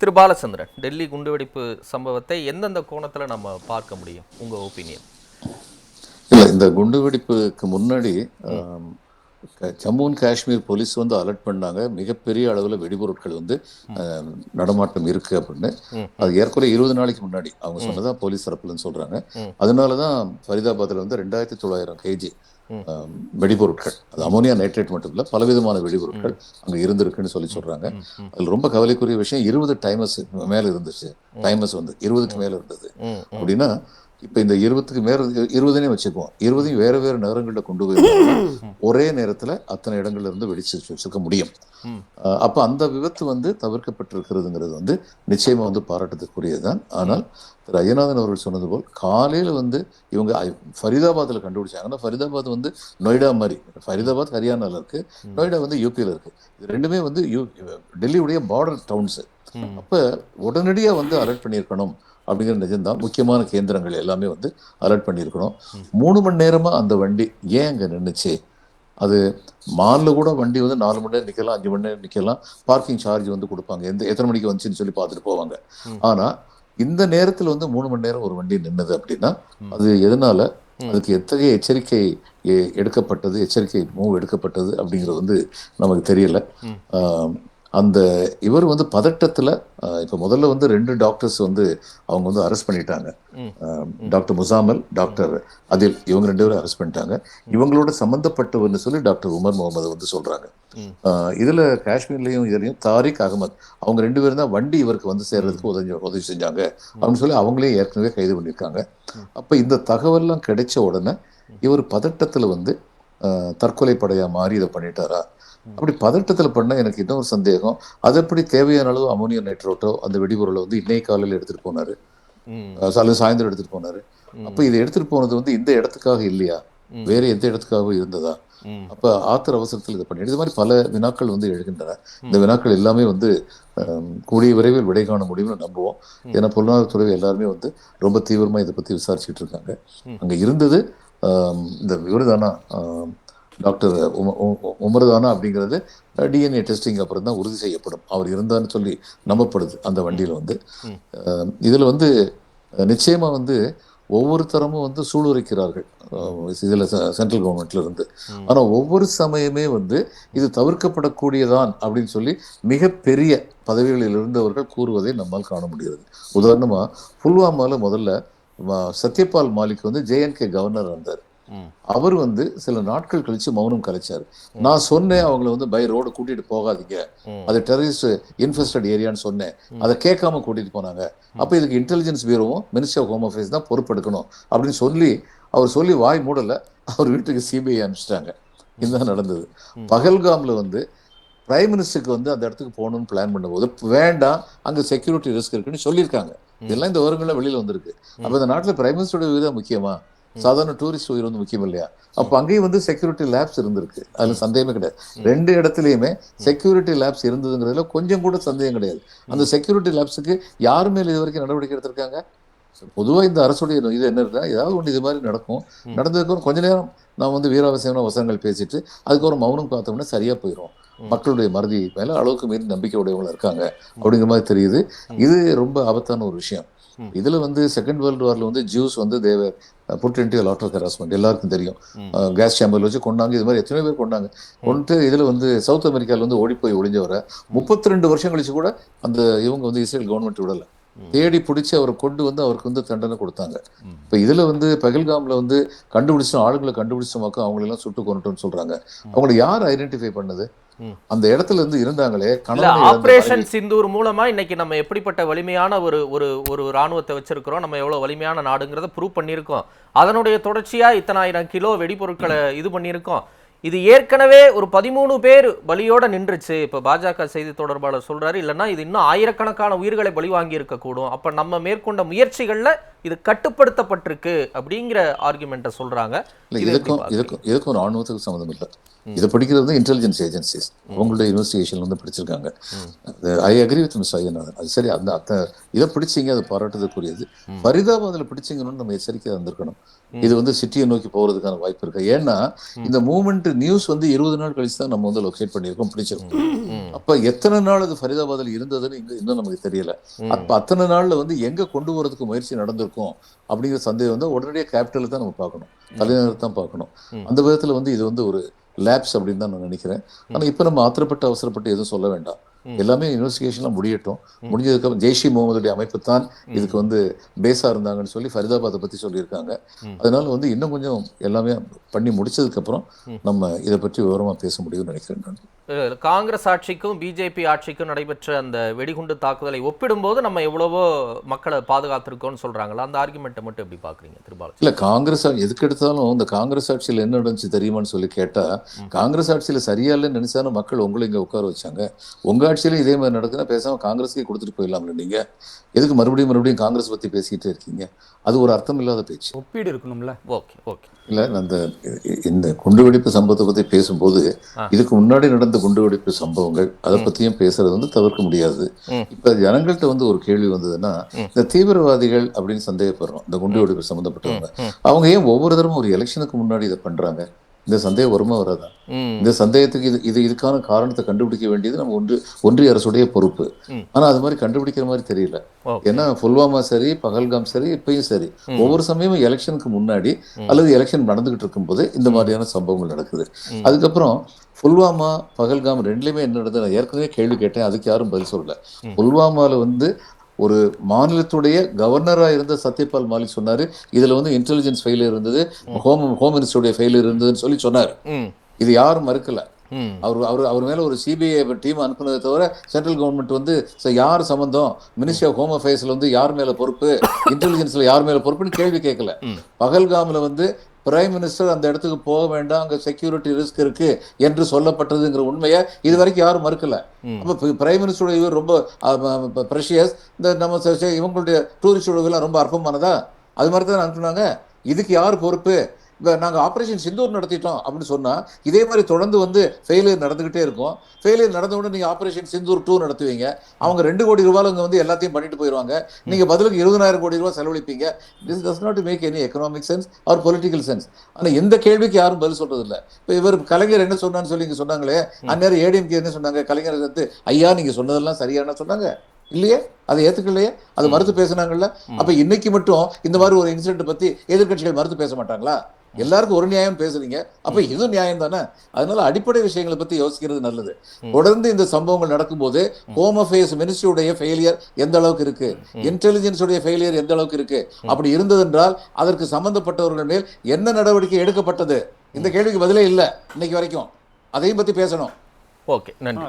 திரு பாலச்சந்திரன் டெல்லி குண்டுவெடிப்பு சம்பவத்தை எந்தெந்த கோணத்துல நம்ம பார்க்க முடியும்? உங்க ஒப்பீனியன் இல்ல இந்த குண்டுவெடிப்புக்கு முன்னாடி ஜம்மு அண்ட் காஷ்மீர் போலீஸ் வந்து அலர்ட் பண்ணாங்க. மிகப்பெரிய அளவில் வெடிபொருட்கள் வந்து நடமாட்டம் இருக்கு அப்படின்னு. அது ஏற்கனவே இருபது நாளைக்கு முன்னாடி. அவங்க சொன்னதா போலீஸ் தரப்புலன்னு சொல்றாங்க. அதனால தான் ஃபரிதாபாத்தில் வந்து ரெண்டாயிரத்தி தொள்ளாயிரம் கேஜி வெடிபொருட்கள். அது அமோனியா நைட்ரேட் மட்டும் இல்ல பலவிதமான வெடிபொருட்கள் அங்க இருந்திருக்குன்னு சொல்லி சொல்றாங்க. அதுல ரொம்ப கவலைக்குரிய விஷயம் இருபது டைமர்ஸ் மேல இருந்துச்சு. டைமர்ஸ் வந்து இருபதுக்கு மேல இருந்தது. அப்படின்னா இப்ப இந்த இருபதுக்கு மேல இருபதுனே வச்சுக்குவோம். இருபதையும் வேற வேற நகரங்கள்ல கொண்டு போய். ஒரே நேரத்துல அத்தனை இடங்கள்ல இருந்து வெடிச்சு வச்சிருக்க முடியும். அப்ப அந்த விபத்து வந்து தவிர்க்கப்பட்டிருக்கிறதுங்கிறது வந்து நிச்சயமா வந்து பாராட்டத்துக்குரியதுதான் ஆனால் திரு ஐயநாதன் அவர்கள் சொன்னது போல் காலையில வந்து இவங்க ஃபரிதாபாத்ல கண்டுபிடிச்சாங்கன்னா ஃபரிதாபாத் வந்து நொய்டா மாதிரி. ஃபரிதாபாத் ஹரியானால இருக்கு. நொய்டா வந்து யூபியில் இருக்கு. இது ரெண்டுமே வந்து யூ டெல்லியுடைய பார்டர் டவுன்ஸ் அப்ப உடனடியா வந்து அலர்ட் பண்ணியிருக்கணும் அப்படிங்கிற நிஜம்தான் முக்கியமான கேந்திரங்கள் எல்லாமே வந்து அலர்ட் பண்ணியிருக்கணும். மூணு மணி நேரமா அந்த வண்டி ஏன் அங்க நின்னுச்சு? அது மாலில் கூட வண்டி வந்து நாலு மணி நேரம் நிக்கலாம் அஞ்சு மணி நேரம் நிக்கலாம். பார்க்கிங் சார்ஜ் வந்து கொடுப்பாங்க. எந்த எத்தனை மணிக்கு வந்துச்சுன்னு சொல்லி பார்த்துட்டு போவாங்க. ஆனா இந்த நேரத்துல வந்து மூணு மணி நேரம் ஒரு வண்டி நின்னது அப்படின்னா அது எதனால? அதுக்கு எத்தகைய எச்சரிக்கை எடுக்கப்பட்டது எச்சரிக்கை மூவ் எடுக்கப்பட்டது அப்படிங்கிறது வந்து நமக்கு தெரியல. அந்த இவர் வந்து பதட்டத்துல இப்ப முதல்ல வந்து ரெண்டு டாக்டர்ஸ் வந்து அவங்க வந்து அரெஸ்ட் பண்ணிட்டாங்க. டாக்டர் முசாமல் டாக்டர் அதில் இவங்க ரெண்டு பேரும் அரெஸ்ட் பண்ணிட்டாங்க. இவங்களோட சம்பந்தப்பட்டவர்னு சொல்லி டாக்டர் உமர் முகமது வந்து சொல்றாங்க. ஆஹ், இதுல காஷ்மீர்லயும் இதுலயும் தாரிக் அகமது அவங்க ரெண்டு பேரும் தான் வண்டி இவருக்கு வந்து சேர்றதுக்கு உதவி உதவி செஞ்சாங்க. அப்படின்னு சொல்லி அவங்களே ஏற்கனவே கைது பண்ணியிருக்காங்க. அப்ப இந்த தகவல்லாம் கிடைச்ச உடனே இவர் பதட்டத்துல வந்து தற்கொலை படையா மாறி இதை பண்ணிட்டாரா? அப்படி பதட்டத்துல பண்ண எனக்கு இன்னொரு சந்தேகம். அது எப்படி தேவையான அளவு அமோனியம் நைட்ரோட்டோ அந்த வெடிபொருளை வந்து இன்னைக்கு காலையில எடுத்துட்டு போனாரு? அல்லது சாயந்தரம் எடுத்துட்டு போனாரு. அப்ப இதை எடுத்துட்டு போனது வந்து இந்த இடத்துக்காக இல்லையா? வேற எந்த இடத்துக்காக இருந்ததா? அப்ப ஆத்திர அவசரத்தில் இதை பண்ணி இது மாதிரி பல வினாக்கள் வந்து எழுகின்றன. இந்த வினாக்கள் எல்லாமே வந்து கூடிய விரைவில் விடை காண முடியும்னு நம்புவோம். ஏன்னா பொருளாதாரத்துறை எல்லாருமே வந்து ரொம்ப தீவிரமா இதை பத்தி விசாரிச்சுட்டு இருக்காங்க. அங்க இருந்தது இந்த இவருதானா ஆம், டாக்டர் உம- உ- உமர்தானா அப்படிங்கிறது டிஎன்ஏ டெஸ்டிங் அப்புறம் தான் உறுதி செய்யப்படும். அவர் இருந்தான்னு சொல்லி நம்பப்படுது அந்த வண்டியில வந்து. இதுல வந்து அஹ், நிச்சயமா வந்து ஒவ்வொரு தரமும் வந்து சூளுரைக்கிறார்கள். இதுல சென்ட்ரல் கவர்மெண்ட்ல இருந்து. ஆனா ஒவ்வொரு சமயமே வந்து இது தவிர்க்கப்படக்கூடியதான் அப்படின்னு சொல்லி மிகப்பெரிய பதவிகளில் இருந்தவர்கள் கூறுவதை நம்மால் காண முடிகிறது. உதாரணமா புல்வாமால முதல்ல சத்யபால் மாலிக் வந்து ஜேஎன்கே கவர்னர் இருந்தார். அவர் வந்து சில நாட்கள் கழிச்சு மௌனம் கலைச்சாரு. நான் சொன்னேன் அவங்கள வந்து பை ரோடு கூட்டிட்டு போகாதீங்க. அது டெரரிஸ்ட் இன்ஃபெஸ்டட் ஏரியான்னு சொன்னேன். அதை கேட்காம கூட்டிட்டு போனாங்க. அப்ப இதுக்கு இன்டெலிஜென்ஸ் பியூரோவும் மினிஸ்டர் ஆஃப் ஹோம் அஃபேர்ஸ் தான் பொறுப்பெடுக்கணும் அப்படின்னு சொல்லி அவர் சொல்லி வாய் மூடல. அவர் வீட்டுக்கு சிபிஐ அனுப்பிச்சிட்டாங்க. இதுதான் நடந்தது. பகல்காம்ல வந்து பிரைம் மினிஸ்டருக்கு வந்து அந்த இடத்துக்கு போகணும்னு பிளான் பண்ணும்போது வேண்டாம் அங்க செக்யூரிட்டி ரிஸ்க் இருக்குன்னு சொல்லியிருக்காங்க. இதெல்லாம் இந்த வருங்கள்ல வெளியில வந்திருக்கு. அப்ப இந்த நாட்டுல பிரைம் மினிஸ்டரோட உயிர் தான் முக்கியமா? சாதாரண டூரிஸ்ட் உயிர் வந்து முக்கியம் இல்லையா? அப்ப அங்கேயும் வந்து செக்யூரிட்டி லேப்ஸ் இருந்திருக்கு. அதுல சந்தேகமே கிடையாது. ரெண்டு இடத்துலயுமே செக்யூரிட்டி லேப்ஸ் இருந்ததுங்கிறதுல கொஞ்சம் கூட சந்தேகம் கிடையாது. அந்த செக்யூரிட்டி லேப்ஸுக்கு யார் மேல இது வரைக்கும் நடவடிக்கை எடுத்திருக்காங்க? பொதுவா இந்த அரசுடைய இது என்ன இருக்குன்னா ஏதாவது ஒன்று இது மாதிரி நடக்கும். நடந்ததுக்கு கொஞ்ச நேரம் நான் வந்து வீராவசியமான வசனங்கள் பேசிட்டு அதுக்கப்புறம் மௌனம் பார்த்தோம்னா சரியா போயிடும் மக்களுடைய மறதி மேல அளவுக்கு மீறி நம்பிக்கை உடையவங்க இருக்காங்க அப்படிங்கிற மாதிரி தெரியுது. இது ரொம்ப ஆபத்தான ஒரு விஷயம். இதுல வந்து செகண்ட் வேர்ல்டு வார்ல வந்து ஜூஸ் வந்து they were put into lot of harassment எல்லாருக்கும் தெரியும். கேஸ் சேம்பர் வச்சு கொண்டாங்க. இது மாதிரி எத்தனை பேர் கொண்டாங்க. கொண்டு இதுல வந்து சவுத் அமெரிக்கால வந்து ஓடி போய் ஒளிஞ்சவரை முப்பத்தி ரெண்டு வருஷம் கழிச்சு கூட அந்த இவங்க வந்து இஸ்ரேல் கவர்மெண்ட் விடல. தேடி பிடிச்சி அவரை கொண்டு வந்து அவருக்கு வந்து தண்டனை கொடுத்தாங்க. இப்ப இதுல வந்து பகல்காம்ல வந்து கண்டுபிடிச்சோம் ஆளுங்களை கண்டுபிடிச்சோமாக்கும் அவங்களெல்லாம் சுட்டு கொண்டுட்டோம்னு சொல்றாங்க. அவங்களை யார் ஐடென்டிஃபை பண்ணது? அந்த இடத்துல இருந்து இருந்தாங்களே ஆபரேஷன் சிந்தூர் மூலமா இன்னைக்கு நம்ம எப்படிப்பட்ட வலிமையான ஒரு ஒரு ஒரு ராணுவத்தை வச்சிருக்கிறோம் நம்ம எவ்வளவு வலிமையான நாடுங்கிறத ப்ரூவ் பண்ணியிருக்கோம். அதனுடைய தொடர்ச்சியா இத்தனாயிரம் கிலோ வெடிபொருட்களை இது பண்ணியிருக்கோம். இது ஏற்கனவே ஒரு பதிமூணு பேர் பலியோட நின்றுச்சு. இப்ப பாஜக செய்தி தொடர்பாளர் சொல்றாரு இல்லைன்னா இது இன்னும் ஆயிரக்கணக்கான உயிர்களை பலி வாங்கி இருக்கக்கூடும் அப்ப நம்ம மேற்கொண்ட முயற்சிகள்ல இது கட்டுப்படுத்தப்பட்டிருக்கு அப்படிங்கிற ஆர்குமெண்ட்டை எப்படி இதுக்கும்? இதுக்கும் இதுக்கும் ஒரு ஆணுவத்துக்கு சம்மந்தம் இல்லை. இதை படிக்கிறது வந்து இன்டெலிஜென்ஸ் ஏஜென்சிஸ் அவங்களுடைய இன்வெஸ்டிகேஷன் வந்து படிச்சிருக்காங்க. I agree with miss Iyanathan அது சரி அந்த அந்த இதை பிடிச்சிங்க அது பாராட்டுறதுக்குரியது ஃபரிதாபாத்தில் பிடிச்சிங்கன்னு நம்ம எச்சரிக்கை வந்திருக்கணும் இது வந்து சிட்டியை நோக்கி போகிறதுக்கான வாய்ப்பு இருக்கு. ஏன்னா இந்த மூமெண்ட் நியூஸ் வந்து இருபது நாள் கழிச்சு தான் நம்ம வந்து லொக்கேட் பண்ணியிருக்கோம் பிடிச்சிருக்கோம். அப்ப எத்தனை நாள் அது ஃபரிதாபாத்தில் இருந்ததுன்னு இங்க இன்னும் நமக்கு தெரியல. அப்ப அத்தனை நாள்ல வந்து எங்க கொண்டு போறதுக்கு முயற்சி நடந்திருக்கும் அப்படிங்கிற சந்தேகம் வந்து உடனடியாக கேபிட்டல் தான் நம்ம பார்க்கணும். தலைநகர் தான் பார்க்கணும். அந்த விதத்துல வந்து இது வந்து ஒரு லேப்ஸ் அப்படின்னு தான் நான் நினைக்கிறேன். ஆனா இப்ப நம்ம ஆத்திரப்பட்டு அவசரப்பட்டு எதுவும் சொல்ல வேண்டாம். எல்லாமே இன்வெஸ்டிகேஷன்லாம் முடியட்டும். முடிஞ்சதுக்கப்புறம் ஜெய்ஷி முகமதுடைய அமைப்பு தான் இதுக்கு வந்து பேஸா இருந்தாங்கன்னு சொல்லி ஃபரிதாபாத்தை பத்தி சொல்லியிருக்காங்க. அதனால வந்து இன்னும் கொஞ்சம் எல்லாமே பண்ணி முடிச்சதுக்கு அப்புறம் நம்ம இதை பற்றி விவரமா பேச முடியும்னு நினைக்கிறேன் நான். காங்கிரஸ் ஆட்சிக்கும் பிஜேபி ஆட்சிக்கும் நடைபெற்ற அந்த வெடிகுண்டு தாக்குதலை ஒப்பிடும்போது நம்ம எவ்வளவோ மக்களை பாதுகாத்திருக்கோம்னு சொல்றாங்களா அந்த ஆர்குமெண்ட்டை மட்டும் எப்படி பாக்குறீங்க திருபாலன் இல்ல காங்கிரஸ் எதுக்கு எடுத்தாலும் இந்த காங்கிரஸ் ஆட்சியில் என்ன நடந்துச்சு தெரியுமான்னு சொல்லி கேட்டா காங்கிரஸ் ஆட்சியில சரியா இல்லைன்னு நினைச்சாலும் மக்கள் உங்களை இங்க உட்கார வச்சாங்க. உங்க ஆட்சியிலும் இதே மாதிரி நடக்குதுன்னா பேசாம காங்கிரஸ்க்கே கொடுத்துட்டு போயிடலாம்ல நீங்க. எதுக்கு மறுபடியும் மறுபடியும் காங்கிரஸ் பத்தி பேசிக்கிட்டே இருக்கீங்க? அது ஒரு அர்த்தம் இல்லாத பேச்சு. ஒப்பீடு இருக்கணும்ல? Okay okay. இல்ல அந்த இந்த குண்டுவெடிப்பு சம்பவத்தை பத்தி பேசும்போது இதுக்கு முன்னாடி நடந்த குண்டுவெடிப்பு சம்பவங்கள் அதை பத்தியும் பேசுறது வந்து தவிர்க்க முடியாது. இப்ப ஜனங்கள்ட்ட வந்து ஒரு கேள்வி வந்ததுன்னா இந்த தீவிரவாதிகள் அப்படின்னு சந்தேகப்படுறோம் இந்த குண்டுவெடிப்பு சம்பந்தப்பட்டவங்க. அவங்க ஏன் ஒவ்வொரு தடவும் ஒரு எலெக்ஷனுக்கு முன்னாடி இதை பண்றாங்க? இந்த சந்தேகம் வருமா வராதா? இந்த சந்தேகத்துக்கு இது இது இதுக்கான காரணத்தை கண்டுபிடிக்க வேண்டியது நம்ம ஒன்று ஒன்றிய அரசுடைய பொறுப்பு. ம். ஆனா அது மாதிரி கண்டுபிடிக்கிற மாதிரி தெரியல. ஏன்னா புல்வாமா சரி பகல்காம் சரி இப்பயும் சரி. ஒவ்வொரு சமயமும் எலெக்ஷனுக்கு முன்னாடி அல்லது எலெக்ஷன் நடந்துகிட்டு இருக்கும்போது இந்த மாதிரியான சம்பவங்கள் நடக்குது. அதுக்கப்புறம் புல்வாமா பகல்காம் ரெண்டுலையுமே என்ன நடந்தது? நான் ஏற்கனவே கேள்வி கேட்டேன் அதுக்கு யாரும் பதில் சொல்லல. புல்வாமால வந்து ஒரு மாநிலத்துடைய கவர்னரா இருந்த சத்யபால் மாலிக் சொன்னாரு. இதுல வந்து இன்டெலிஜென்ஸ் ஃபெயிலியர் இருந்தது. ஹோம் ஹோம் மினிஸ்டருடைய ஃபெயிலியர் இருந்ததுன்னு சொல்லி சொன்னாரு. இது யாரும் மறுக்கல. அவர் அவர் அவர் மேல ஒரு சிபிஐ டீம் அனுப்புனதை தவிர சென்ட்ரல் கவர்மெண்ட் வந்து "சரி, யார் சம்பந்தம்? மினிஸ்ட்ரி ஆஃப் ஹோம் அஃபேர்ஸ்ல வந்து யார் மேல பொறுப்பு? இன்டெலிஜென்ஸ்ல யார் மேல பொறுப்புன்னு கேள்வி கேட்கல. பகல்காம்ல வந்து பிரைம் மினிஸ்டர் அந்த இடத்துக்கு போக வேண்டாம் அங்க செக்யூரிட்டி ரிஸ்க் இருக்கு என்று சொல்லப்பட்டதுங்கிற உண்மையை இது வரைக்கும் யாரும் மறுக்கல. அப்ப பிரைம் மினிஸ்டருடைய இவர் ரொம்ப ப்ரெஷியஸ் இந்த நம்ம இவங்களுடைய டூரிஸ்ட் உறவுலாம் ரொம்ப அற்பமானதா? அது மாதிரி தான் அனுப்புனாங்க. இதுக்கு யார் பொறுப்பு? நாங்கள் ஆப்ரேஷன் சிந்தூர் நடத்திட்டோம் அப்படின்னு சொன்னால் இதே மாதிரி தொடர்ந்து வந்து ஃபெயிலியர் நடந்துக்கிட்டே இருக்கும். ஃபெயிலியர் நடந்த நீங்கள் ஆப்ரேஷன் சிந்தூர் டூ நடத்துவீங்க. அவங்க ரெண்டு கோடி ரூபாயில் இங்கே வந்து எல்லாத்தையும் பண்ணிட்டு போயிடுவாங்க நீங்கள் பதிலுக்கு இருபதாயிரம் கோடி ரூபா செலவழிப்பீங்க. This does not make any economic sense or political sense ஆனால் எந்த கேள்விக்கு யாரும் பதில் சொல்றது இப்போ இவர் கலைஞர் என்ன சொன்னான்னு சொல்லி இங்கே சொன்னாங்களே அந்நேரம் ஏடிஎம்கே என்ன சொன்னாங்க? கலைஞர் வந்து ஐயா நீங்கள் சொன்னதெல்லாம் சரியான சொன்னாங்க. இல்லையே? அதை ஏத்துக்கலையே? அது மறுத்து பேசுனாங்கல்ல? அப்ப இன்னைக்கு மட்டும் இந்த மாதிரி ஒரு இன்சிடென்ட் பத்தி எதிர்கட்சிகள் மறுத்து பேச மாட்டாங்களா? எல்லாருக்கும் ஒரு நியாயம் பேசுறீங்க. அப்ப இது நியாயம் தானே? அதனால அடிப்படை விஷயங்களை பத்தி யோசிக்கிறது நல்லது. தொடர்ந்து இந்த சம்பவங்கள் நடக்கும்போது ஹோம் அஃபேர்ஸ் மினிஸ்ட்ரியுடைய ஃபெயிலியர் எந்த அளவுக்கு இருக்கு? இன்டெலிஜென்ஸ் உடைய ஃபெயிலியர் எந்த அளவுக்கு இருக்கு? அப்படி இருந்ததென்றால் அதற்கு சம்பந்தப்பட்டவர்கள் மேல் என்ன நடவடிக்கை எடுக்கப்பட்டது? இந்த கேள்விக்கு பதிலே இல்லை இன்னைக்கு வரைக்கும். அதையும் பத்தி பேசணும். ஓகே நன்றி.